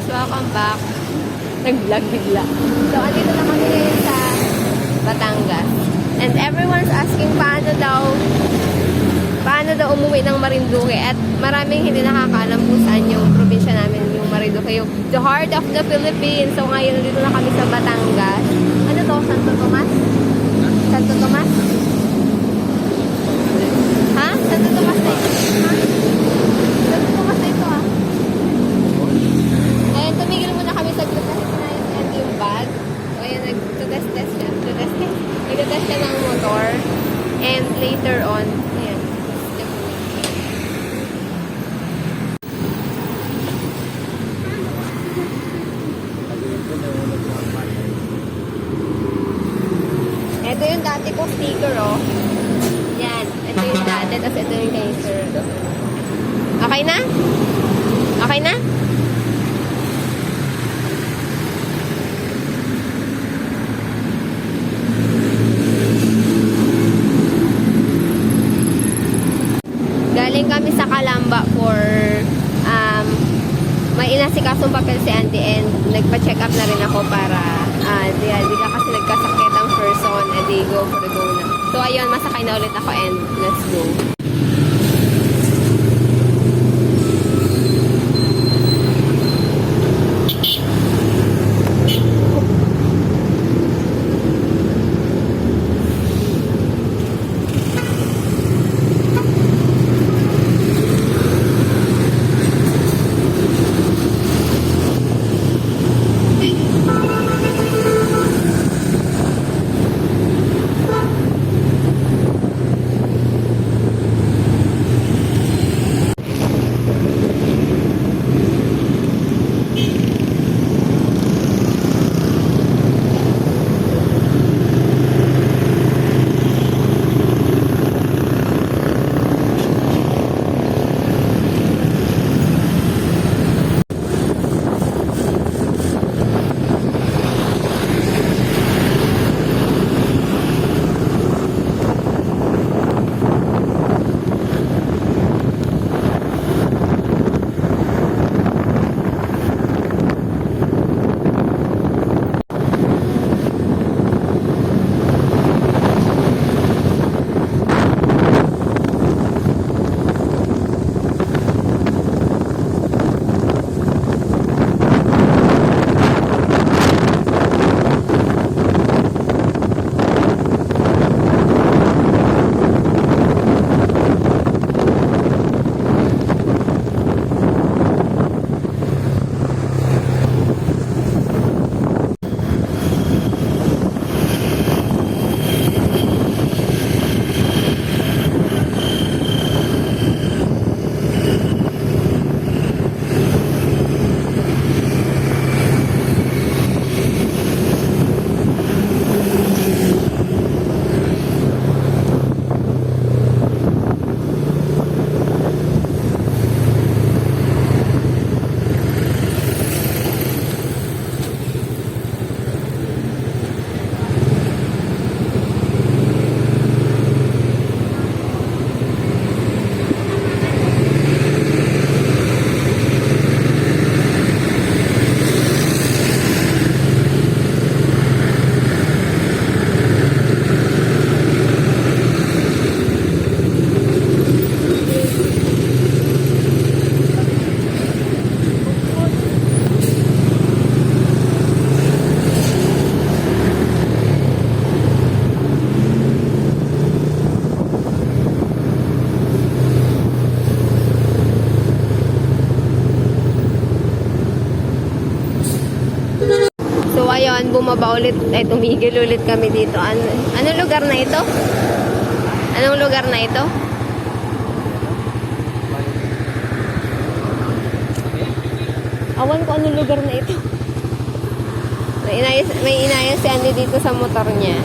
guys, welcome back. Nag-vlog bigla. So, andito na kami ngayon sa Batangas. And everyone's asking paano daw paano daw umuwi ng Marinduque at maraming hindi nakakaalam kung saan yung probinsya namin, yung Marinduque, yung the heart of the Philippines. So ngayon, dito na kami sa Batangas. Ano to? Santo Tomas? Santo Tomas? Ha? Santo Tomas na ito? Ha? Santo Tomas na ito ah. Ayun, tumigil muna kami sa group kasi sinayos niya yung bag. So, ayun, nag-test-test siya. Nag-test Nag-test siya ng motor. And later on, ayan. Ito yung dati kong sticker, oh. Yan. Ito yung dati, tapos ito yung kay. Okay na? Okay na? Galing kami sa Kalamba for um, may inasikasong papel si Auntie and nagpa-check up na rin ako para uh, di, di ka person and they go for the go na. So ayun, masakay na ulit ako and let's go. Ayun, bumaba ulit, ay tumigil ulit kami dito. Ano, anong lugar na ito? Anong lugar na ito? Awan ko anong lugar na ito. May inayos, may inayos si Andy dito sa motor niya.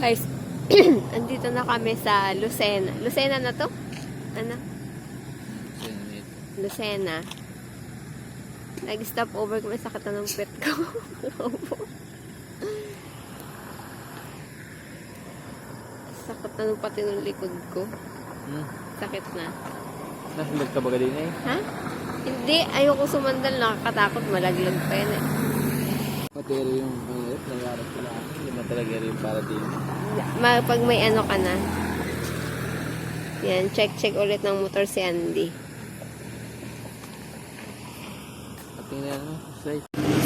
Guys, andito na kami sa Lucena. Lucena na to? Ano? Lucena. Nag-stop over kami sa kata ng pet ko. Sakit na nung pati ng likod ko. Hmm. Sakit na. Nasunod ka ba din eh? Ha? Hindi, ayoko sumandal. Nakakatakot. Malaglag pa yan eh. Pati rin yung pangalit, nangyarap ko lang. Hindi mo talaga rin para din. Ma, pag may ano ka na. Yan, check-check ulit ng motor si Andy. Tingnan mo.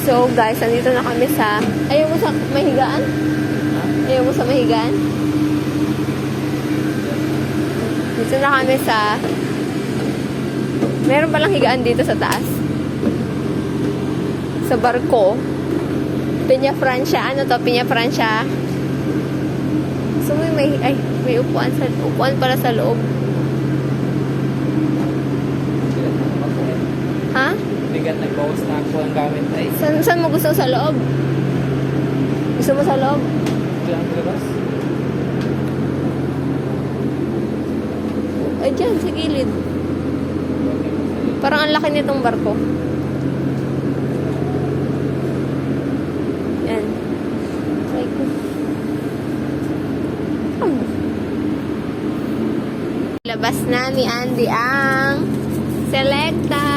So guys, nandito na kami sa... Ayaw mo sa mahigaan? Ayaw mo sa mahigaan? Dito na kami sa... Meron palang higaan dito sa taas. Sa barko. Pinya Francia. Ano to? Pinya Francia. So may, may, ay, may upuan, sa, upuan pala sa loob. Ha? Bigat nag-bawas na ako ang gamit ay. San, saan mo gusto sa loob? Gusto mo sa loob? Ang labas. Ay, dyan, sa gilid. Parang ang laki nitong barko. Yan. Ay, ko. Oh. Labas na ni Andy ang Selecta.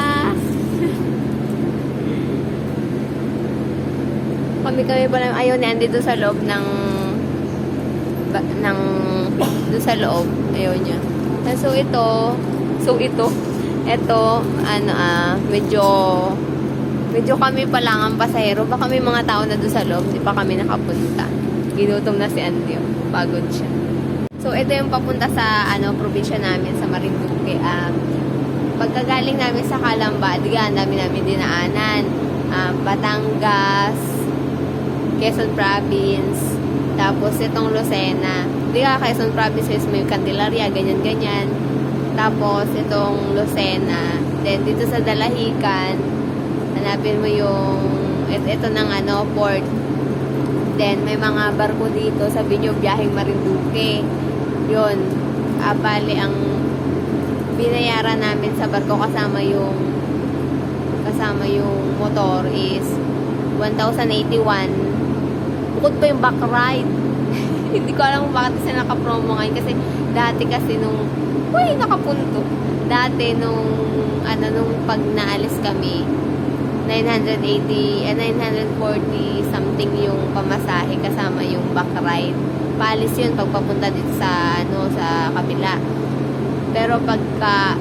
kami kami pala ayaw ni Andy doon sa loob ng ba, ng doon sa loob. Ayaw niya. Ah, so ito so ito ito ano ah medyo medyo kami pa lang ang pasahero. Baka may mga tao na doon sa loob di pa kami nakapunta. Ginutom na si Andy oh. pagod siya so ito yung papunta sa ano probinsya namin sa Marinduque ah pagkagaling namin sa Calamba diga ang dami namin dinaanan ah, Batangas Quezon Province. Tapos, itong Lucena. Di ka, Quezon Province is may Candelaria, ganyan-ganyan. Tapos, itong Lucena. Then, dito sa Dalahican, hanapin mo yung, ito, ito ng ano, port. Then, may mga barko dito, sabi nyo, biyaheng Marinduque. Yun. Ah, bali, ang binayaran namin sa barko kasama yung kasama yung motor is 1,081 bukod pa yung back ride. Hindi ko alam kung bakit sila naka-promo ngayon kasi dati kasi nung uy, nakapunto. Dati nung ano nung pag naalis kami 980 eh, 940 something yung pamasahe kasama yung back ride. Palis yun pag papunta dito sa ano sa kabila. Pero pagka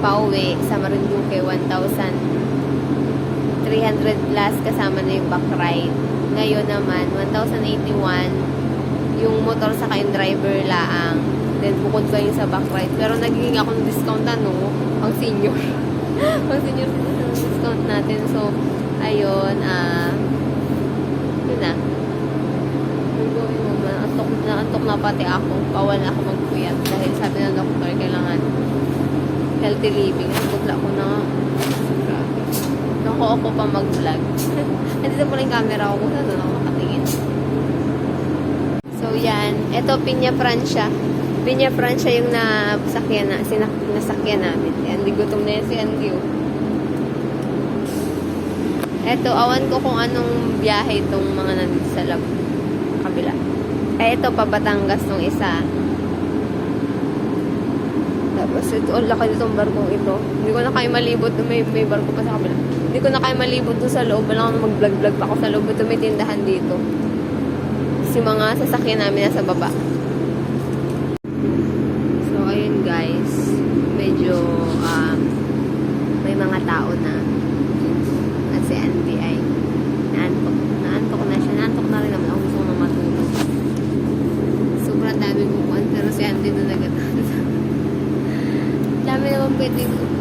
pauwi sa Marinduque 1,300 plus kasama na yung back ride. Ngayon naman, 1,081 yung motor sa yung driver laang. Then, bukod pa yung sa back ride. Pero nagiging ako ng discount ano, pang senior. pang senior discount natin. So, ayun, ah, yun na. We're going home. Antok na, antok na pati ako. Bawal na ako magpuyat. Dahil sabi ng doktor, kailangan healthy living. Antok na ako na. Grabe. Naku ako pa mag-vlog. Nandito po yung camera ko kung saan ako makatingin. So, yan. Ito, Pinya Francia. Pinya Francia yung nasakyan na, sinak, nasakyan namin. Yan, gutom na yan si Andy. Ito, awan ko kung anong biyahe itong mga nandito sa lab. Kabila. Eh, ito, pa Batangas nung isa. Tapos ito, ang laki nitong barkong ito. Hindi ko na kaya malibot. May, may barko pa sa kabila. Hindi ko na kaya malibot doon sa loob. Wala akong mag-vlog-vlog pa ako sa loob. Ito may tindahan dito. Kasi mga sasakyan namin nasa baba. So, ayun guys. Medyo um, may mga tao na at si Andy ay naantok. Naantok na siya. Naantok na rin naman ako. Gusto ko na matulog. Sobrang dami kukuhan. Pero si Andy na agad. dami naman pwede